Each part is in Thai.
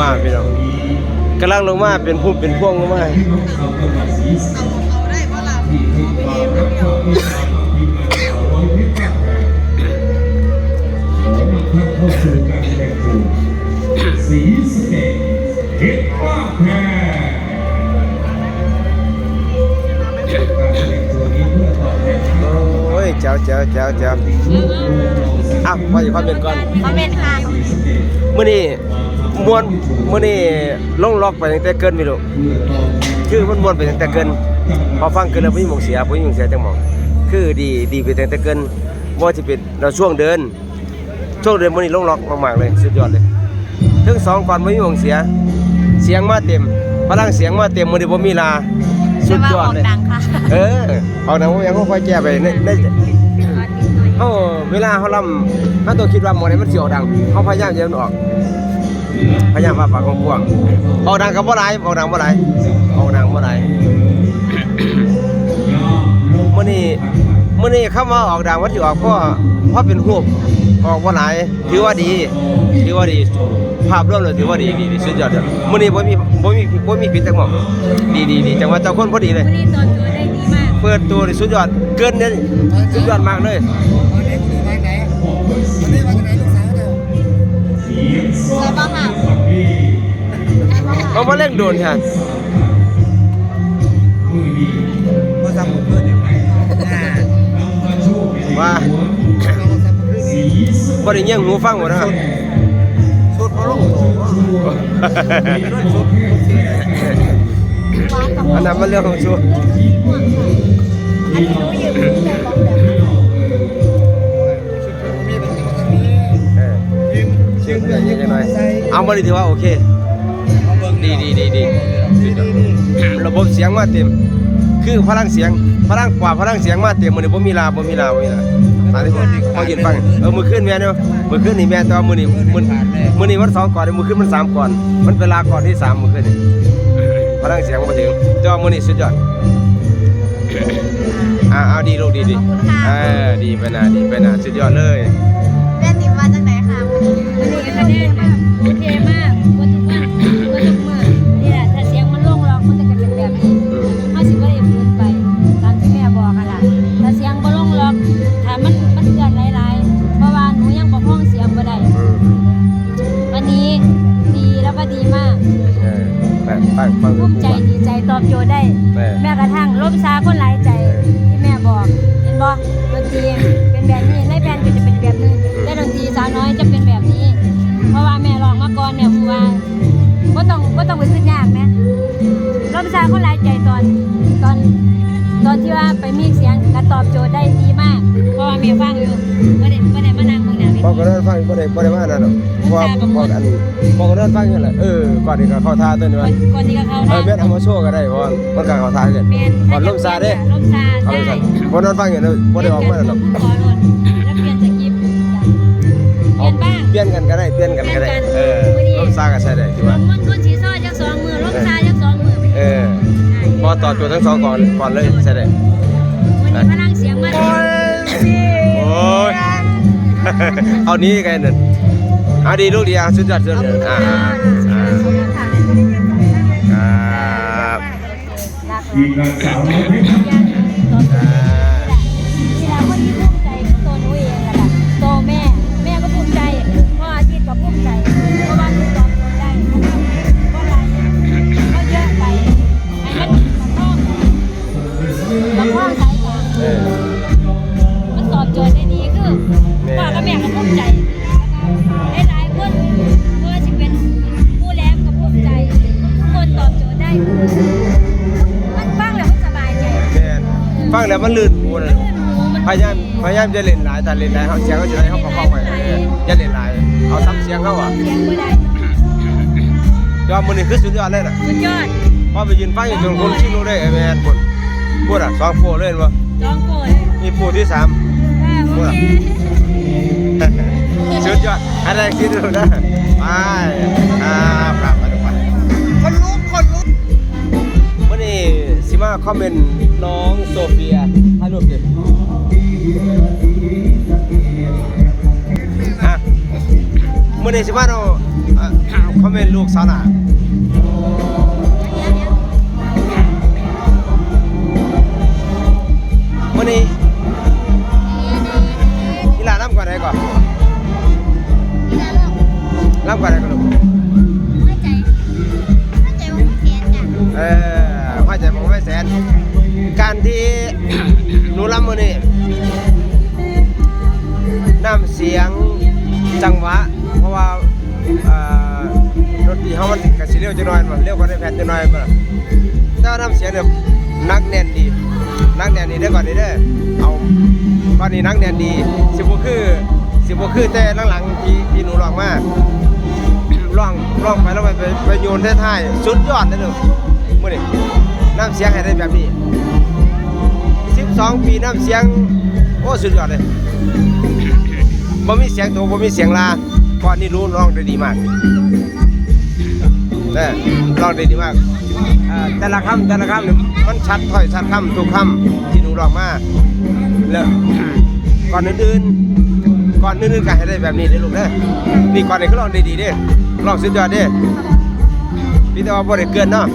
มาพี่น้องกำลังลงมาเป็นผู้เป็นพวงลงมาโอ้ยเจ้าเจ้าเจ้าเจ้าอ้าวว่าอยู่ความเป็นก่อนเขาเป็นค่ะมื่อนี้ มวนมื่อนี้ลงล็อกไปตั้งแต่เกินไม่รู้คือมันมวนไปตั้งแต่เกิน พอฟังเกินแล้วพี่หมองเสียพี่หมองเสียจังหมองคือดีดีไปตั้งแต่เกินว่าที่เป็นเราช่วงเดิน ช่วงเดินมื่อนี้ลงล็อกมากๆเลยสุดยอดเลยถึงสองก่อนพี่หมองเสีย เสียงมาเต็มพลังเสียงมาเต็มมื่อนี้ผมมีลาสุดยอดเลยดังค่ะเออออกหนังผมยังค่อยๆแก้ไปในในเขาเวลาเขาลำเขาตัวคิดว่าหมอนี้มันเสียวดังเขาพยายามจะมันออก พยายามว่าปากของพวกออกดังกับบ่ไรออกดังบ่ไรออกดังบ่ไรมื่อนี้มื่อนี้เข้ามาออกดังว่าสิออกเพราะเพราะเป็นหูบออกบ่หลายถือว่าดีถือว่าดี ภาพรวมเลยถือว่าดีดีดีสุดยอดเลยมื่อนี้บ่มีบ่มีบ่มีผิดจังหวะดีดีดีจังหวะเจ้าคนพอดีเลยวันนี้ตอนตัวได้ดีมากเปิดตัวนี่สุดยอดเกินเนี่ยสุดยอดมากเลย แล้วบ้างค่ะเอามาเล่นโดนค่ะว่าบ่ได้เงี้ยงหูฟังหมดนะครับชุดพระลงโตอันนั้นมันเรื่องของชูอั เพื่อนยังไงเอาบ่ได้ถือว่าโอเค ดีดีดีดีระบบเสียงมาเต็ม คือพลังเสียงพลังกว่าพลังเสียงมาเต็มมือนี้บ่มีลาบ่มีลาบ่มีลาอันนี้ผมพอยืนฟังเออมื้อคืนแม่เนาะมื้อคืนนี่แม่แต่ว่ามือนี้มื้อมือนี้มันสองก่อนมื้อคืนมันสามก่อน มันเวลาก่อนที่สามมือคืนนี่พลังเสียงบ่ถึงแต่ว่ามือนี้สุดยอดอ่าเอาดีลูกดีดีเออดีไปนะดีไปนะสุดยอดเลยาวน้อยจะเป็นแบบนี้ เพราะว่าแม่ร้องมาก่อนเนี่ยคือว่าบ่ต้องบ่ต้องไปขึ้นยากนะรอบชาเขาหลายใจตอนตอนตอนที่ว่าไปมีเสียงก็ตอบโจทย์ได้ดีมาก เพราะว่าแม่ฟังอยู่บ่ได้บ่ได้มานั่งเบิ่งหน้าเวพอทีก็เดินฟังบ่ได้บ่ได้มานั่นหรอกเพราะว่าพออันพอก็เดินฟังอยู่แหละเออก่อนที่ก็เข้าท่าตัวนี้ก่อว่านก่อนที่จะเข้าเอทาองแม่นเอามาโชว์ก็ได้เพราะว่ามันก็เข้าท่ากันแม่นก่อนลมซาเด้ลมซาเอาใช่เลยสั่นบ่นอนฟังอยู่นะบ่ได้ออกมานั่นหรอกขอรถแล้ว เปลี่ยนบ้างเปลี่ยนกันก็ได้เปลี่ยนกันก็ได้ เออลมซาก็ใช้ได้ที่ลว่ามมันขึ้นสีซ้อจักสองมือลมซาจักสองมือไปเออพอต่อตัวทั้งสองก่อนก่อนเลยใช่ได้วันนี้พลังเสียงมันโอ้ยเอานี้ไงนั่นเอาดีลูกดีอะสุดยอดสุดยอดอ่าอ่าอ่าครับ มันลื่นหูเลยพยายามพยายามจะเล่นหลายแต่เล่นหลายเขาเสียงเขาจะได้เขาเข้าไปเอออย่าเล่นหลายเอาซ้ำเสียงเขาอะเสียงบ่ได้ยอมมือนี่คือสุดยอดเลยน่ะสุดยอดพอไปยืนฟังอยู่จนคนชิมรู้ได้ไอ้แม่นพุ่นพูดอะสองโปรเลยเห็นบ่จองโปรดมีโปรที่สามว่าโอเคสุดยอดอะไรคิดดูนะไปครับ คอมเมนต์น้องโซเฟียถ่ายรูปดิฮะวันนี้สิมาเอาอะคอมเมนต์ลูกสาวหน่าวันนี้อีหลาน้ำก่อนไหนก่อนน้ำก่อนไหนก่อนลูกเออ การที่หนูรำมือนี่น้ำเสียงจังหวะ เพราะว่าเอ่อดนตรีเขามันกระสิเร็วจะน้อยมันเร็วกว่าในแผ่นจะน้อยมันแต่ว่าน้ำเสียงเนี่ยนักแน่นดีนักแน่นดีเด้ก่อนนี้เด้อเอาก่อนนี้นักแน่นดี สิบวคือสิบวคือแต่หลังๆที่ที่หนูร้องมาร้องร้องไปแล้วไปไปไปโยนท้ายๆสุดยอดเลยเด้อมื่อนี้ น้ำเสียงให้ได้แบบนี้ 12 ปีน้ำเสียง โอ้สุดยอดเลยบ่มีเสียงโตบ่มีเสียงลาก่อนนี่รู้ร้องได้ดีมากเออร้องได้ดีมากอ่อแต่ละคำแต่ละคำเนี่ยมันชัดถ้อยชัดคำทุกคำที่หนูร้องมาแล้วก่อนอื่นๆก่อนอื่นๆก็ให้ได้แบบนี้เด้ลูกเด้นี่ก่อนนี่ก็ร้องได้ดีเด้ร้องสุดยอดเด้พี่แต่ว่าบ่ได้เกินเนาะ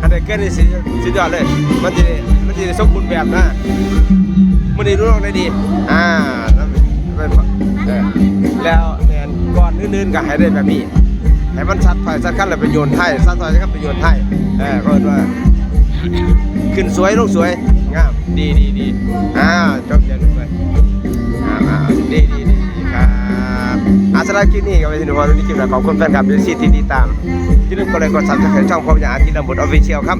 อันใดเกินนี่สิสุดยอดเลย มันจะมันจะสมบูรณ์แบบนะมันด้รู้ร้องได้ดี อ่าแล้วเป็นเออแล้วเนี่ยก่อนอื่นๆก็ให้ได้แบบนี้ให้มันชัดถ้อยชัดคำแล้วไปโยนไทยชัดถ้อยชัดคำไปโยนไทยเออก็เรียกว่าขึ้นสวยลงสวยงามดีดีดีอ่าจบเย็นไปอ่าอ่าดีดีดี อาสาคลิปนี้ก็เปถึงพอทุกคลิปนะขอบคุณแฟนคลับที่ซีที่ติดตามที่นึกก็เลยกดซับสไครต์ช่องพบอย่างอาทิตย์ลำบุตรออฟฟิเชียลครับ